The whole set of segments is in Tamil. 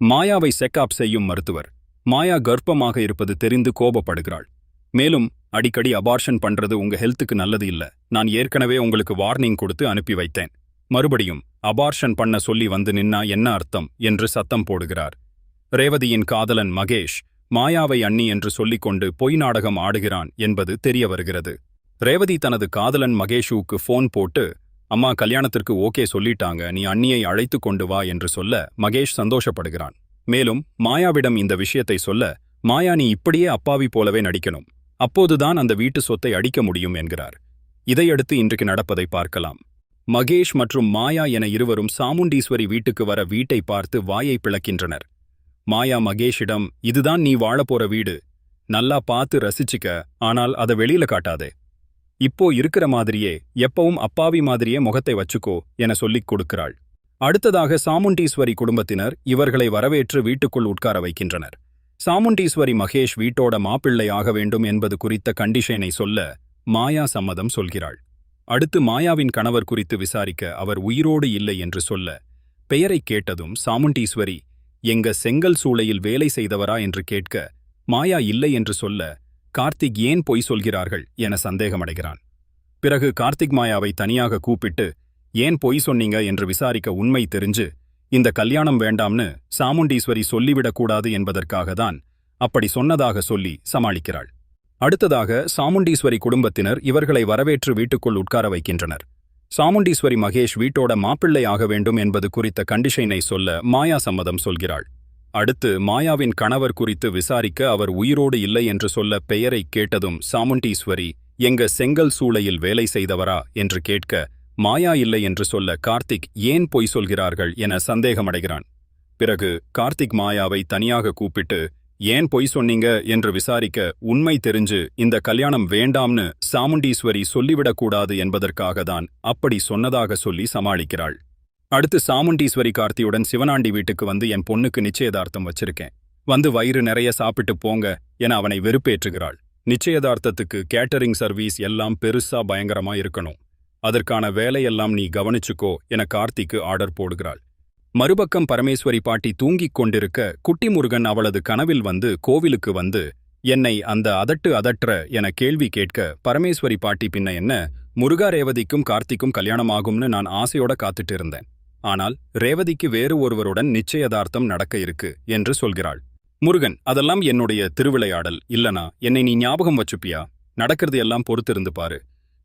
மாயாவை செக்அப் செய்யும் மருத்துவர். மாயா கர்ப்பமாக இருப்பது தெரிந்து கோபப்படுகிறாள். மேலும் அடிக்கடி அபார்ஷன் பண்றது உங்க ஹெல்த்துக்கு நல்லது இல்ல. நான் ஏற்கனவே உங்களுக்கு வார்னிங் கொடுத்து அனுப்பி வைத்தேன். மறுபடியும் அபார்ஷன் பண்ண சொல்லி வந்து நின்னா என்ன அர்த்தம்? என்று சத்தம் போடுகிறார். ரேவதியின் காதலன் மகேஷ் மாயாவை அண்ணி என்று சொல்லிக்கொண்டு பொய் நாடகம் ஆடுகிறான் என்பது தெரிய வருகிறது. ரேவதி தனது காதலன் மகேஷுவுக்கு ஃபோன் போட்டு அம்மா கல்யாணத்திற்கு ஓகே சொல்லிட்டாங்க நீ அண்ணியை அழைத்து கொண்டு வா என்று சொல்ல மகேஷ் சந்தோஷப்படுகிறான். மேலும் மாயாவிடம் இந்த விஷயத்தை சொல்ல மாயா நீ இப்படியே அப்பாவி போலவே நடிக்கணும். அப்போதுதான் அந்த வீட்டு சொத்தை அடிக்க முடியும் என்கிறார். இதையடுத்து இன்றைக்கு நடப்பதை பார்க்கலாம். மகேஷ் மற்றும் மாயா என இருவரும் சாமுண்டீஸ்வரி வீட்டுக்கு வர வீட்டை பார்த்து வாயை பிளக்கின்றனர். மாயா மகேஷிடம் இதுதான் நீ வாழப்போற வீடு. நல்லா பார்த்து ரசிச்சுக்க ஆனால் அதை வெளியில காட்டாதே. இப்போ இருக்கிற மாதிரியே எப்பவும் அப்பாவி மாதிரியே முகத்தை வச்சுக்கோ என சொல்லிக் கொடுக்கிறாள். அடுத்ததாக சாமுண்டீஸ்வரி குடும்பத்தினர் இவர்களை வரவேற்று வீட்டுக்குள் உட்கார வைக்கின்றனர். சாமுண்டீஸ்வரி மகேஷ் வீட்டோட மாப்பிள்ளை ஆக வேண்டும் என்பது குறித்த கண்டிஷனை சொல்ல மாயா சம்மதம் சொல்கிறாள். அடுத்து மாயாவின் கணவர் குறித்து விசாரிக்க அவர் உயிரோடு இல்லை என்று சொல்ல பெயரைக் கேட்டதும் சாமுண்டீஸ்வரி எங்க செங்கல் சூளையில் வேலை செய்தவரா? என்று கேட்க மாயா இல்லை என்று சொல்ல கார்த்திக் ஏன் பொய் சொல்கிறார்கள் என சந்தேகமடைகிறான். பிறகு கார்த்திக் மாயாவை தனியாக கூப்பிட்டு ஏன் பொய் சொன்னீங்க என்று விசாரிக்க உண்மை தெரிஞ்சு இந்த கல்யாணம் வேண்டாம்னு சாமுண்டீஸ்வரி சொல்லிவிடக்கூடாது என்பதற்காக தான் அப்படி சொன்னதாக சொல்லி சமாளிக்கிறாள். அடுத்ததாக சாமுண்டீஸ்வரி குடும்பத்தினர் இவர்களை வரவேற்று வீட்டுக்குள் உட்கார வைக்கின்றனர். சாமுண்டீஸ்வரி மகேஷ் வீட்டோட மாப்பிள்ளை ஆக வேண்டும் என்பது குறித்த கண்டிஷனை சொல்ல மாயா சம்மதம் சொல்கிறாள். அடுத்து மாயாவின் கணவர் குறித்து விசாரிக்க அவர் உயிரோடு இல்லை என்று சொல்ல பெயரை கேட்டதும் சாமுண்டீஸ்வரி எங்க செங்கல் சூளையில் வேலை செய்தவரா? என்று கேட்க மாயா இல்லை என்று சொல்ல கார்த்திக் ஏன் பொய் சொல்கிறார்கள் என சந்தேகமடைகிறான். பிறகு கார்த்திக் மாயாவை தனியாக கூப்பிட்டு ஏன் பொய் சொன்னீங்க? என்று விசாரிக்க உண்மை தெரிஞ்சு இந்த கல்யாணம் வேண்டாம்னு சாமுண்டீஸ்வரி சொல்லிவிடக்கூடாது என்பதற்காக தான் அப்படி சொன்னதாக சொல்லி சமாளிக்கிறாள். அடுத்து சாமுண்டீஸ்வரி கார்த்தியுடன் சிவனாண்டி வீட்டுக்கு வந்து என் பொண்ணுக்கு நிச்சயதார்த்தம் வச்சிருக்கேன். வந்து வயிறு நிறைய சாப்பிட்டு போங்க என அவனை வெறுப்பேற்றுகிறாள். நிச்சயதார்த்தத்துக்கு கேட்டரிங் சர்வீஸ் எல்லாம் பெருசா பயங்கரமா இருக்கணும். அதற்கான வேலையெல்லாம் நீ கவனிச்சுக்கோ என கார்த்திக்கு ஆர்டர் போடுகிறாள். மறுபக்கம் பரமேஸ்வரி பாட்டி தூங்கிக் கொண்டிருக்க குட்டி முருகன் அவளது கனவில் வந்து கோவிலுக்கு வந்து என்னை அந்த அதட்டு அதற்ற என கேள்வி கேட்க பரமேஸ்வரி பாட்டி பின்ன என்ன முருகா ரேவதிக்கும் கார்த்திக்கும் கல்யாணமாகும்னு நான் ஆசையோட காத்துட்டு இருந்தேன். ஆனால் ரேவதிக்கு வேறு ஒருவருடன் நிச்சயதார்த்தம் நடக்க இருக்கு என்று சொல்கிறாள். முருகன் அதெல்லாம் என்னுடைய திருவிளையாடல் இல்லனா என்னை நீ ஞாபகம் வச்சுப்பியா? நடக்கிறது எல்லாம் பொறுத்திருந்து பாரு.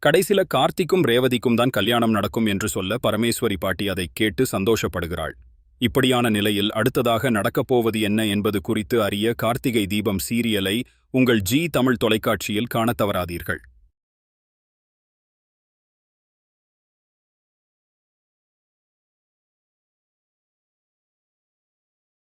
கடைசில கார்த்திக்கும் ரேவதிக்கும் தான் கல்யாணம் நடக்கும் என்று சொல்ல பரமேஸ்வரி பாட்டி அதை கேட்டு சந்தோஷப்படுகிறாள். இப்படியான நிலையில் அடுத்ததாக நடக்கப்போவது என்ன என்பது குறித்து அறிய கார்த்திகை தீபம் சீரியலை உங்கள் ஜி தமிழ் தொலைக்காட்சியில் காணத் தவறாதீர்கள்.